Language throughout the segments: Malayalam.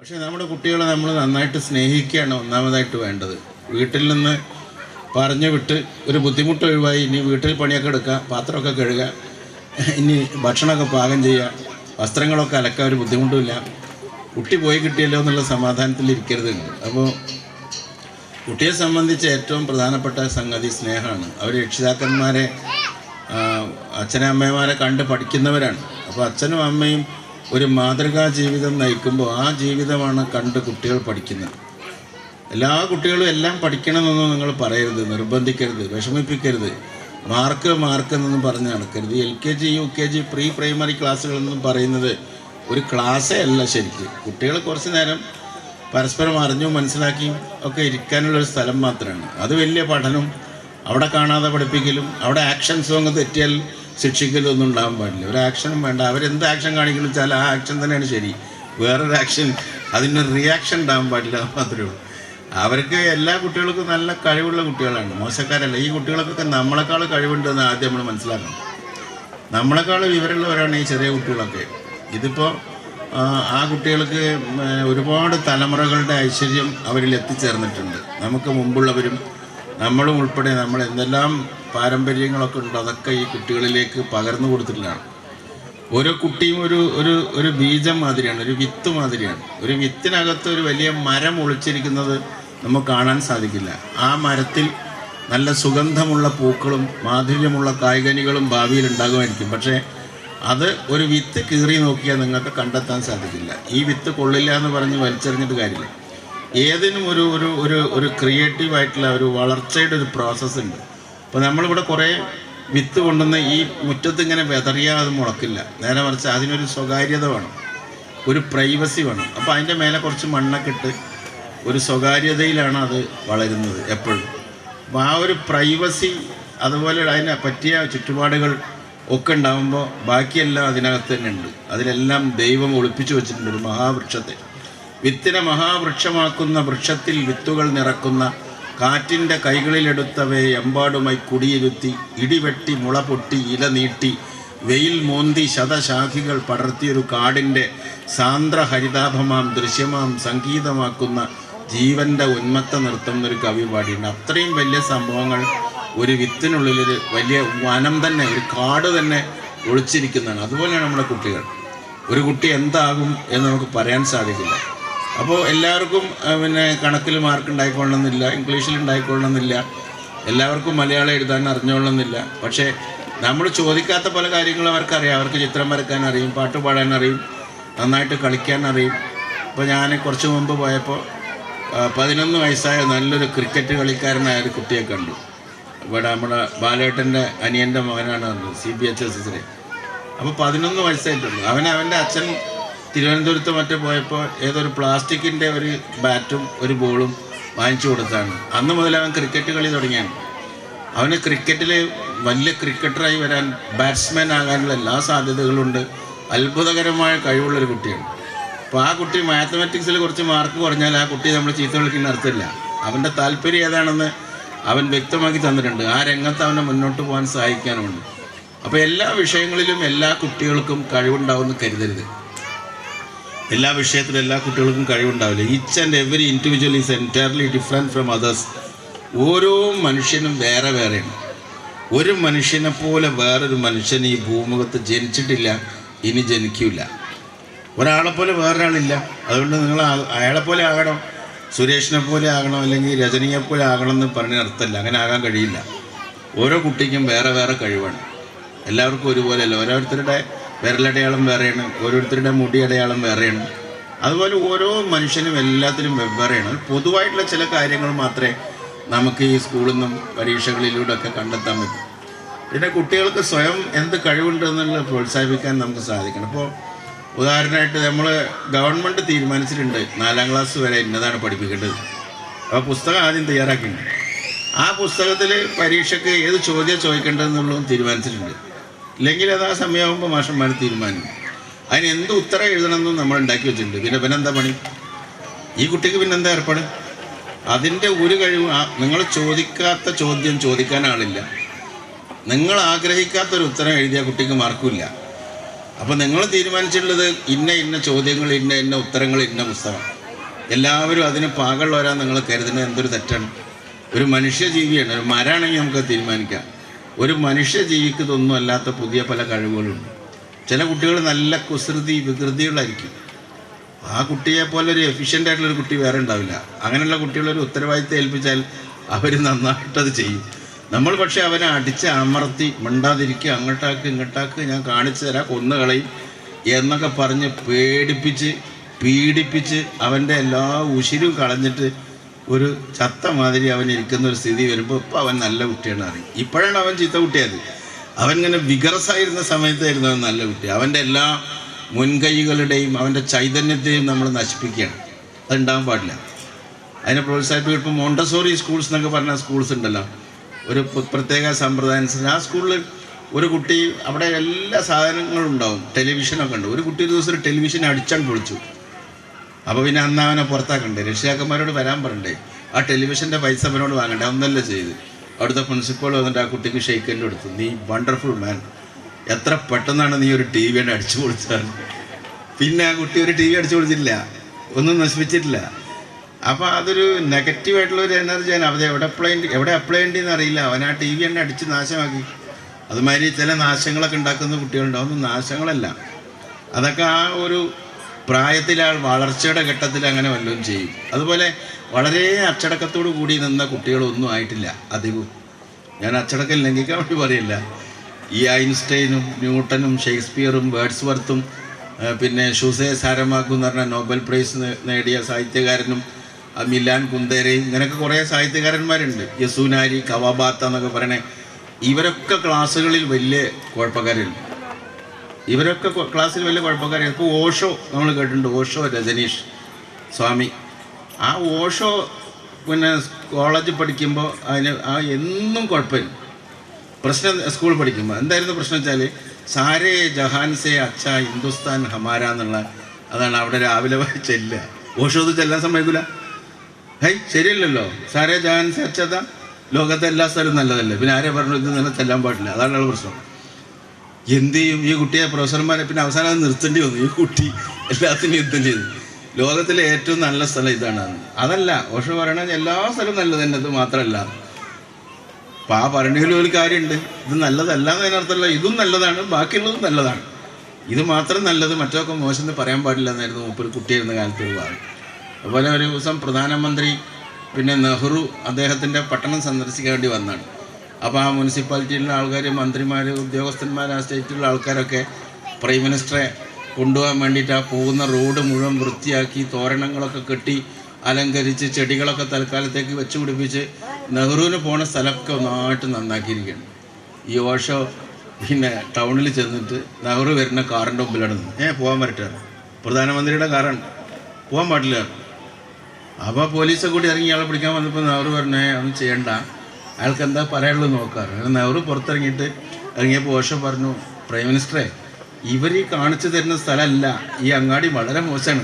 പക്ഷേ നമ്മുടെ കുട്ടികളെ നമ്മൾ നന്നായിട്ട് സ്നേഹിക്കുകയാണ് ഒന്നാമതായിട്ട് വേണ്ടത്. വീട്ടിൽ നിന്ന് പറഞ്ഞു വിട്ട് ഒരു ബുദ്ധിമുട്ട് ഒഴിവായി ഇനി വീട്ടിൽ പണിയൊക്കെ എടുക്കുക പാത്രമൊക്കെ കഴുകുക ഇനി ഭക്ഷണമൊക്കെ പാകം ചെയ്യുക വസ്ത്രങ്ങളൊക്കെ അലക്കാൻ ഒരു ബുദ്ധിമുട്ടുമില്ല കുട്ടി പോയി കിട്ടിയല്ലോ എന്നുള്ള സമാധാനത്തിൽ ഇരിക്കരുത്. അപ്പോൾ കുട്ടിയെ സംബന്ധിച്ച് ഏറ്റവും പ്രധാനപ്പെട്ട സംഗതി സ്നേഹമാണ്. അവർ രക്ഷിതാക്കന്മാരെ അച്ഛനമ്മമാരെ കണ്ട് പഠിക്കുന്നവരാണ്. അപ്പോൾ അച്ഛനും അമ്മയും ഒരു മാതൃകാ ജീവിതം നയിക്കുമ്പോൾ ആ ജീവിതമാണ് കണ്ട് കുട്ടികൾ പഠിക്കുന്നത്. എല്ലാ കുട്ടികളും എല്ലാം പഠിക്കണമെന്നൊന്നും നിങ്ങൾ പറയരുത് നിർബന്ധിക്കരുത് വിഷമിപ്പിക്കരുത്. മാർക്ക് മാർക്ക് എന്നൊന്നും പറഞ്ഞ് നടക്കരുത്. L K G U K G pre primary ക്ലാസ്സുകളെന്നും പറയുന്നത് ഒരു ക്ലാസ്സേ അല്ല ശരിക്ക്. കുട്ടികൾ കുറച്ച് നേരം പരസ്പരം അറിഞ്ഞു മനസ്സിലാക്കിയും ഒക്കെ ഇരിക്കാനുള്ളൊരു സ്ഥലം മാത്രമാണ്. അത് വലിയ പഠനം. അവിടെ കാണാതെ പഠിപ്പിക്കലും അവിടെ ആക്ഷൻ സോങ് തെറ്റിയാൽ ശിക്ഷിക്കലും ഒന്നും ഉണ്ടാകാൻ പാടില്ല. ഒരു ആക്ഷനും വേണ്ട. അവരെന്ത് ആക്ഷൻ കാണിക്കണം വെച്ചാൽ ആ ആക്ഷൻ തന്നെയാണ് ശരി. വേറൊരു ആക്ഷൻ അതിനൊരു റിയാക്ഷൻ ഉണ്ടാകാൻ പാടില്ല മാത്രമേ ഉള്ളൂ. അവർക്ക് എല്ലാ കുട്ടികൾക്കും നല്ല കഴിവുള്ള കുട്ടികളാണ്. മോശക്കാരല്ല. ഈ കുട്ടികൾക്കൊക്കെ നമ്മളെക്കാൾ കഴിവുണ്ടെന്ന് ആദ്യം നമ്മൾ മനസ്സിലാക്കണം. നമ്മളെക്കാൾ വിവരമുള്ളവരാണ് ഈ ചെറിയ കുട്ടികളൊക്കെ. ഇതിപ്പോൾ ആ കുട്ടികൾക്ക് ഒരുപാട് തലമുറകളുടെ ഐശ്വര്യം അവരിൽ എത്തിച്ചേർന്നിട്ടുണ്ട്. നമുക്ക് മുമ്പുള്ളവരും നമ്മളും ഉൾപ്പെടെ നമ്മൾ എന്തെല്ലാം പാരമ്പര്യങ്ങളൊക്കെ ഉണ്ട്. അതൊക്കെ ഈ കുട്ടികളിലേക്ക് പകർന്നു കൊടുത്തിട്ടുള്ളതാണ്. ഓരോ കുട്ടിയും ഒരു ഒരു ഒരു ബീജം മാതിരിയാണ് ഒരു വിത്ത് മാതിരിയാണ്. ഒരു വിത്തിനകത്ത് ഒരു വലിയ മരം ഒളിച്ചിരിക്കുന്നത് നമുക്ക് കാണാൻ സാധിക്കില്ല. ആ മരത്തിൽ നല്ല സുഗന്ധമുള്ള പൂക്കളും മാധുര്യമുള്ള കായ്കനികളും ഭാവിയിൽ ഉണ്ടാകുമായിരിക്കും. പക്ഷേ അത് ഒരു വിത്ത് കീറി നോക്കിയാൽ നിങ്ങൾക്ക് കണ്ടെത്താൻ സാധിക്കില്ല. ഈ വിത്ത് കൊള്ളില്ല എന്ന് പറഞ്ഞ് വലിച്ചെറിഞ്ഞിട്ട് കാര്യമില്ല. ഏതിനും ഒരു ഒരു ഒരു ഒരു ക്രിയേറ്റീവ് ആയിട്ടുള്ള ഒരു വളർച്ചയുടെ ഒരു പ്രോസസ്സ് ഉണ്ട്. അപ്പോൾ നമ്മളിവിടെ കുറേ വിത്ത് കൊണ്ടുവന്ന് ഈ മുറ്റത്ത് ഇങ്ങനെ വെതറിയാൽ അത് മുളക്കില്ല. നേരെ മറിച്ച് അതിനൊരു സ്വകാര്യത വേണം. ഒരു പ്രൈവസി വേണം. അപ്പോൾ അതിന്റെ മേലെ കുറച്ച് മണ്ണൊക്കെ ഇട്ട് ഒരു സ്വകാര്യതയിലാണ് അത് വളരുന്നത് എപ്പോഴും. അപ്പോൾ ആ ഒരു പ്രൈവസി അതുപോലെ അതിനെ പറ്റിയ ചുറ്റുപാടുകൾ ഒക്കെ ഉണ്ടാകുമ്പോൾ ബാക്കിയെല്ലാം അതിനകത്ത് തന്നെ ഉണ്ട്. അതിലെല്ലാം ദൈവം ഒളിപ്പിച്ചു വെച്ചിട്ടുണ്ട് ഒരു മഹാവൃക്ഷത്തെ. വിത്തിനെ മഹാവൃക്ഷമാക്കുന്ന വൃക്ഷത്തിൽ വിത്തുകൾ നിറക്കുന്ന കാറ്റിന്റെ കൈകളിലെടുത്തവയെ എമ്പാടുമായി കുടിയിരുത്തി ഇടിവെട്ടി മുള പൊട്ടി ഇല നീട്ടി വെയിൽ മോന്തി ശതശാഖികൾ പടർത്തിയൊരു കാടിന്റെ സാന്ദ്ര ഹരിതാഭമാം ദൃശ്യമാം സംഗീതമാക്കുന്ന ജീവന്റെ ഉന്മത്ത നൃത്തം എന്നൊരു കവി അത്രയും വലിയ സംഭവങ്ങൾ ഒരു വിത്തിനുള്ളിൽ ഒരു വലിയ വനം തന്നെ ഒരു കാട് തന്നെ ഒളിച്ചിരിക്കുന്നതാണ്. അതുപോലെയാണ് നമ്മുടെ കുട്ടികൾ. ഒരു കുട്ടി എന്താകും എന്ന് നമുക്ക് പറയാൻ സാധിക്കില്ല. അപ്പോൾ എല്ലാവർക്കും പിന്നെ കണക്കിൽ മാർക്ക് ഉണ്ടായിക്കൊള്ളണമെന്നില്ല ഇംഗ്ലീഷിൽ ഉണ്ടായിക്കൊള്ളണമെന്നില്ല എല്ലാവർക്കും മലയാളം എഴുതാൻ അറിഞ്ഞോളണമെന്നില്ല. പക്ഷേ നമ്മൾ ചോദിക്കാത്ത പല കാര്യങ്ങളും അവർക്കറിയാം. അവർക്ക് ചിത്രം വരയ്ക്കാൻ അറിയും പാട്ട് പാടാൻ അറിയും നന്നായിട്ട് കളിക്കാൻ അറിയും. ഇപ്പോൾ ഞാൻ കുറച്ച് മുമ്പ് പോയപ്പോൾ പതിനൊന്ന് വയസ്സായ നല്ലൊരു ക്രിക്കറ്റ് കളിക്കാരനായ ഒരു കുട്ടിയെ കണ്ടു. ഇവിടെ നമ്മുടെ ബാലേട്ടന്റെ അനിയന്റെ മകനാണ് സി ബി എച്ച് എസ് എസിലെ. അപ്പോൾ പതിനൊന്ന് വയസ്സായിട്ടുള്ളൂ. അവൻ അവന്റെ അച്ഛൻ തിരുവനന്തപുരത്ത് മറ്റേ പോയപ്പോൾ ഏതൊരു പ്ലാസ്റ്റിക്കിന്റെ ഒരു ബാറ്റും ഒരു ബോളും വാങ്ങിച്ചു കൊടുത്താണ്. അന്ന് മുതൽ അവൻ ക്രിക്കറ്റ് കളി തുടങ്ങിയാണ്. അവന് ക്രിക്കറ്റിൽ വലിയ ക്രിക്കറ്ററായി വരാൻ ബാറ്റ്സ്മാൻ ആകാനുള്ള എല്ലാ സാധ്യതകളുണ്ട്. അത്ഭുതകരമായ കഴിവുള്ളൊരു കുട്ടിയാണ്. അപ്പോൾ ആ കുട്ടി മാത്തമാറ്റിക്സിൽ കുറച്ച് മാർക്ക് കുറഞ്ഞാൽ ആ കുട്ടി നമ്മൾ ചീത്ത വിളിക്കുന്ന അർത്ഥമില്ല. അവന്റെ താല്പര്യം ഏതാണെന്ന് അവൻ വ്യക്തമാക്കി തന്നിട്ടുണ്ട്. ആ രംഗത്ത് അവനെ മുന്നോട്ട് പോകാൻ സഹായിക്കാനുമുണ്ട്. അപ്പോൾ എല്ലാ വിഷയങ്ങളിലും എല്ലാ കുട്ടികൾക്കും കഴിവുണ്ടാവുമെന്ന് കരുതരുത്. എല്ലാ വിഷയത്തിലും എല്ലാ കുട്ടികൾക്കും കഴിവുണ്ടാവില്ല. Each and every individual is entirely different from others ഓരോ മനുഷ്യനും വേറെ വേറെയാണ്. ഒരു മനുഷ്യനെ പോലെ വേറൊരു മനുഷ്യൻ ഈ ഭൂമുഖത്ത് ജനിച്ചിട്ടില്ല ഇനി ജനിക്കില്ല ഒരാളെ പോലെ വേറൊരാളില്ല. അതുകൊണ്ട് നിങ്ങൾ അയാളെ പോലെ ആകണം സുരേഷിനെ പോലെ ആകണം അല്ലെങ്കിൽ രജനിയെ പോലെ ആകണം എന്ന് പറഞ്ഞ അർത്ഥമില്ല. അങ്ങനെ ആകാൻ കഴിയില്ല. ഓരോ കുട്ടിക്കും വേറെ വേറെ കഴിവാണ്. എല്ലാവർക്കും ഒരുപോലെയല്ല. ഓരോരുത്തരുടെ വിരലടയാളം വേറെയാണ് ഓരോരുത്തരുടെ മുടി അടയാളം വേറെയാണ്. അതുപോലെ ഓരോ മനുഷ്യനും എല്ലാത്തിനും വെവ്വേറെയാണ് പൊതുവായിട്ടുള്ള ചില കാര്യങ്ങൾ മാത്രമേ നമുക്ക് ഈ സ്കൂളിൽ നിന്നും പരീക്ഷകളിലൂടെ ഒക്കെ കണ്ടെത്താൻ പറ്റും. പിന്നെ കുട്ടികൾക്ക് സ്വയം എന്ത് കഴിവുണ്ട് എന്നുള്ളത് പ്രോത്സാഹിപ്പിക്കാൻ നമുക്ക് സാധിക്കണം. അപ്പോൾ ഉദാഹരണമായിട്ട് നമ്മൾ ഗവൺമെന്റ് തീരുമാനിച്ചിട്ടുണ്ട് നാലാം ക്ലാസ് വരെ ഇന്നതാണ് പഠിപ്പിക്കേണ്ടത്. അപ്പോൾ പുസ്തകം ആദ്യം തയ്യാറാക്കിയിട്ടുണ്ട്. ആ പുസ്തകത്തിൽ പരീക്ഷയ്ക്ക് ഏത് ചോദ്യം ചോദിക്കേണ്ടതെന്നുള്ളതും തീരുമാനിച്ചിട്ടുണ്ട്. ഇല്ലെങ്കിൽ അത് ആ സമയമാകുമ്പോൾ മാഷന്മാർ തീരുമാനിക്കും. അതിന് എന്ത് ഉത്തരം എഴുതണമെന്നും നമ്മൾ ഉണ്ടാക്കി വെച്ചിട്ടുണ്ട്. പിന്നെ പിന്നെന്താ പണി? ഈ കുട്ടിക്ക് പിന്നെന്താ ഏർപ്പാട്? അതിന്റെ ഒരു കഴിവ് നിങ്ങൾ ചോദിക്കാത്ത ചോദ്യം ചോദിക്കാൻ ആളില്ല. നിങ്ങൾ ആഗ്രഹിക്കാത്തൊരു ഉത്തരം എഴുതിയ കുട്ടിക്ക് മാർക്കുമില്ല. അപ്പോൾ നിങ്ങൾ തീരുമാനിച്ചിട്ടുള്ളത് ഇന്ന ഇന്ന ചോദ്യങ്ങൾ ഇന്ന ഇന്ന ഉത്തരങ്ങൾ ഇന്ന പുസ്തകം. എല്ലാവരും അതിന് പാകമുള്ളവരാ നിങ്ങൾ കരുതുന്നത്. എന്തൊരു തെറ്റാണ്. ഒരു മനുഷ്യജീവിയാണ്. ഒരു മരാണെങ്കിൽ നമുക്ക് തീരുമാനിക്കാം. ഒരു മനുഷ്യ ജീവിക്കുന്നതൊന്നും അല്ലാത്ത പുതിയ പല കഴിവുകളുണ്ട്. ചില കുട്ടികൾ നല്ല കുസൃതി വികൃതികളായിരിക്കും ആ കുട്ടിയെ പോലെ ഒരു എഫിഷ്യന്റ് ആയിട്ടുള്ള ഒരു കുട്ടി വേറെ ഉണ്ടാവില്ല. അങ്ങനെയുള്ള കുട്ടികളൊരു ഉത്തരവാദിത്തം ഏൽപ്പിച്ചാൽ അവർ നന്നായിട്ടത് ചെയ്യും. നമ്മൾ പക്ഷേ അവനെ അടിച്ച് അമർത്തി മിണ്ടാതിരിക്കുക അങ്ങോട്ടാക്ക് ഇങ്ങോട്ടാക്ക് ഞാൻ കാണിച്ചു തരാം കൊന്നു കളയും എന്നൊക്കെ പറഞ്ഞ് പേടിപ്പിച്ച് പീഡിപ്പിച്ച് അവന്റെ എല്ലാ ഉശിരും കളഞ്ഞിട്ട് ഒരു ചത്ത മാതിരി അവൻ ഇരിക്കുന്ന ഒരു സ്ഥിതി വരുമ്പോൾ ഇപ്പോൾ അവൻ നല്ല കുട്ടിയാണ് അറിയും. ഇപ്പോഴാണ് അവൻ ചീത്ത കുട്ടിയത് അവൻ ഇങ്ങനെ വികറസായിരുന്ന സമയത്തായിരുന്നു അവൻ നല്ല കുട്ടി. അവന്റെ എല്ലാ മുൻകൈകളുടെയും അവന്റെ ചൈതന്യത്തെയും നമ്മൾ നശിപ്പിക്കുകയാണ്. അതുണ്ടാകാൻ പാടില്ല. അതിനെ പ്രോത്സാഹിപ്പിക്കും ഇപ്പോൾ മോണ്ടസോറി സ്കൂൾസ് എന്നൊക്കെ പറഞ്ഞ സ്കൂൾസ് ഉണ്ടല്ലോ. ഒരു പ്രത്യേക സമ്പ്രദായം ആ സ്കൂളിൽ ഒരു കുട്ടി അവിടെ എല്ലാ സാധനങ്ങളും ഉണ്ടാവും. ടെലിവിഷനൊക്കെ ഉണ്ട്. ഒരു കുട്ടി ഒരു ദിവസം ടെലിവിഷൻ അടിച്ചാൽ പൊളിച്ചു. അപ്പോൾ പിന്നെ അന്ന് അവനെ പുറത്താക്കണ്ടേ? രക്ഷിതാക്കന്മാരോട് വരാൻ പറയണ്ടേ? ആ ടെലിവിഷന്റെ പൈസ അവനോട് വാങ്ങണ്ടേ? ഒന്നല്ല ചെയ്ത്. അവിടുത്തെ പ്രിൻസിപ്പൾ വന്നിട്ട് ആ കുട്ടിക്ക് ഷെയ്ക്കന്റെ കൊടുത്തു. നീ വണ്ടർഫുൾ മാൻ എത്ര പെട്ടെന്നാണ് നീ ഒരു ടി വി അടിച്ചു കൊടുത്താൽ പിന്നെ ആ കുട്ടി ഒരു ടി വി അടിച്ചു കൊടുത്തില്ല ഒന്നും നശിപ്പിച്ചിട്ടില്ല. അപ്പോൾ അതൊരു നെഗറ്റീവായിട്ടുള്ള ഒരു എനർജിയാണ് അവിടെ എവിടെ അപ്ലൈ എവിടെ അപ്ലൈ ചെയ്യേണ്ടതെന്ന് അറിയില്ല. അവൻ ആ ടി വി തന്നെ അടിച്ച് നാശമാക്കി. അതുമാതിരി ചില നാശങ്ങളൊക്കെ ഉണ്ടാക്കുന്ന കുട്ടികളുണ്ട്. അതൊന്നും നാശങ്ങളല്ല. അതൊക്കെ ആ ഒരു പ്രായത്തിൽ ആ വളർച്ചയുടെ ഘട്ടത്തിൽ അങ്ങനെ വല്ലതും ചെയ്യും. അതുപോലെ വളരെ അച്ചടക്കത്തോടു കൂടി നിന്ന കുട്ടികളൊന്നും ആയിട്ടില്ല. അധികവും ഞാൻ അച്ചടക്കം ലംഘിക്കാൻ വേണ്ടി പറയില്ല. ഈ ഐൻസ്റ്റൈനും ന്യൂട്ടനും ഷേക്സ്പിയറും വേർഡ്സ്വർത്തും പിന്നെ ഷുസേ സാരമാക്കും എന്ന് പറഞ്ഞ നോബൽ പ്രൈസ് നേടിയ സാഹിത്യകാരനും മിലാൻ കുന്തേരയും ഇങ്ങനെയൊക്കെ കുറേ സാഹിത്യകാരന്മാരുണ്ട്. യസൂനാരി കവാബാത്ത എന്നൊക്കെ പറയണേ ഇവരൊക്കെ ക്ലാസ്സുകളിൽ വലിയ കുഴപ്പക്കാരുണ്ട്. ഇവരൊക്കെ ക്ലാസ്സിൽ വലിയ കുഴപ്പക്കാരാണ് ഇപ്പോൾ ഓഷോ നമ്മൾ കേട്ടിട്ടുണ്ട് ഓഷോ രജനീഷ് സ്വാമി. ആ ഓഷോ പിന്നെ കോളേജിൽ പഠിക്കുമ്പോൾ അതിന് ആ എന്നും കുഴപ്പമില്ല. പ്രശ്നം സ്കൂൾ പഠിക്കുമ്പോൾ എന്തായിരുന്നു പ്രശ്നം വെച്ചാൽ സാരേ ജഹാൻ സേ അച്ഛ ഹിന്ദുസ്ഥാൻ ഹമാര എന്നുള്ള അതാണ് അവിടെ രാവിലെ ചെല്ലുക. ഓഷോ അത് ചെല്ലാൻ സമ്മതിക്കില്ല ഹൈ ശരിയല്ലല്ലോ. സാരേ ജഹാൻ സേ അച്ഛതാ ലോകത്തെ എല്ലാ സ്ഥലവും നല്ലതല്ലേ? പിന്നെ ആരെ പറഞ്ഞു ഇത് നല്ല ചെല്ലാൻ പാടില്ല. അതാണുള്ള പ്രശ്നം. എന്ത് ചെയ്യും? ഈ കുട്ടിയെ പ്രൊഫസർമാരെ പിന്നെ അവസാനം അത് നിർത്തേണ്ടി വന്നു. ഈ കുട്ടി എല്ലാത്തിനും യുദ്ധം ചെയ്തു. ലോകത്തിലെ ഏറ്റവും നല്ല സ്ഥലം ഇതാണ് അതല്ല ഓഷോ പറയണത് എല്ലാ സ്ഥലവും നല്ലത് തന്നെ. അത് മാത്രമല്ല അപ്പം ആ പറഞ്ഞതിൽ ഒരു കാര്യമുണ്ട്. ഇത് നല്ലതല്ല എന്നതിനർത്ഥമല്ല ഇതും നല്ലതാണ്. ബാക്കിയുള്ളതും നല്ലതാണ്. ഇത് മാത്രം നല്ലത് മറ്റൊക്കെ മോശം എന്ന് പറയാൻ പാടില്ല എന്നായിരുന്നു മൂപ്പർ കുട്ടിയായിരുന്ന കാലത്ത് ഒരു വാദം അതുപോലെ ഒരു ദിവസം പ്രധാനമന്ത്രി പിന്നെ നെഹ്റു അദ്ദേഹത്തിന്റെ പട്ടണം സന്ദർശിക്കാൻ വേണ്ടി വന്നാണ്. അപ്പോൾ ആ മുനിസിപ്പാലിറ്റിയിലുള്ള ആൾക്കാർ മന്ത്രിമാർ ഉദ്യോഗസ്ഥന്മാർ ആ സ്റ്റേറ്റിലുള്ള ആൾക്കാരൊക്കെ പ്രൈം മിനിസ്റ്ററെ കൊണ്ടുപോകാൻ വേണ്ടിയിട്ട് ആ പോകുന്ന റോഡ് മുഴുവൻ വൃത്തിയാക്കി തോരണങ്ങളൊക്കെ കെട്ടി അലങ്കരിച്ച് ചെടികളൊക്കെ തൽക്കാലത്തേക്ക് വെച്ച് പിടിപ്പിച്ച് നെഹ്റുവിന് പോണ സ്ഥലമൊക്കെ ഒന്നായിട്ട് നന്നാക്കിയിരിക്കുകയാണ്. ഈ ഓഷോ പിന്നെ ടൗണിൽ ചെന്നിട്ട് നെഹ്റു വരുന്ന കാറിന്റെ മുമ്പിലാണ് ഏ പോകാൻ പറ്റാറ് പ്രധാനമന്ത്രിയുടെ കാറാണ്. പോകാൻ പാടില്ല. അപ്പോൾ പോലീസൊക്കെ കൂടി ഇറങ്ങി ഇയാളെ പിടിക്കാൻ വന്നപ്പോൾ നെഹ്റു പറഞ്ഞേ ഒന്നും ചെയ്യണ്ട. അയാൾക്ക് എന്താ പറയാനുള്ളത് നോക്കാറ്? നെഹ്റു പുറത്തിറങ്ങിയിട്ട് ഇറങ്ങിയപ്പോൾ ഓഷോ പറഞ്ഞു പ്രൈം മിനിസ്റ്ററെ ഇവർ ഈ കാണിച്ചു തരുന്ന സ്ഥലമല്ല. ഈ അങ്ങാടി വളരെ മോശമാണ്.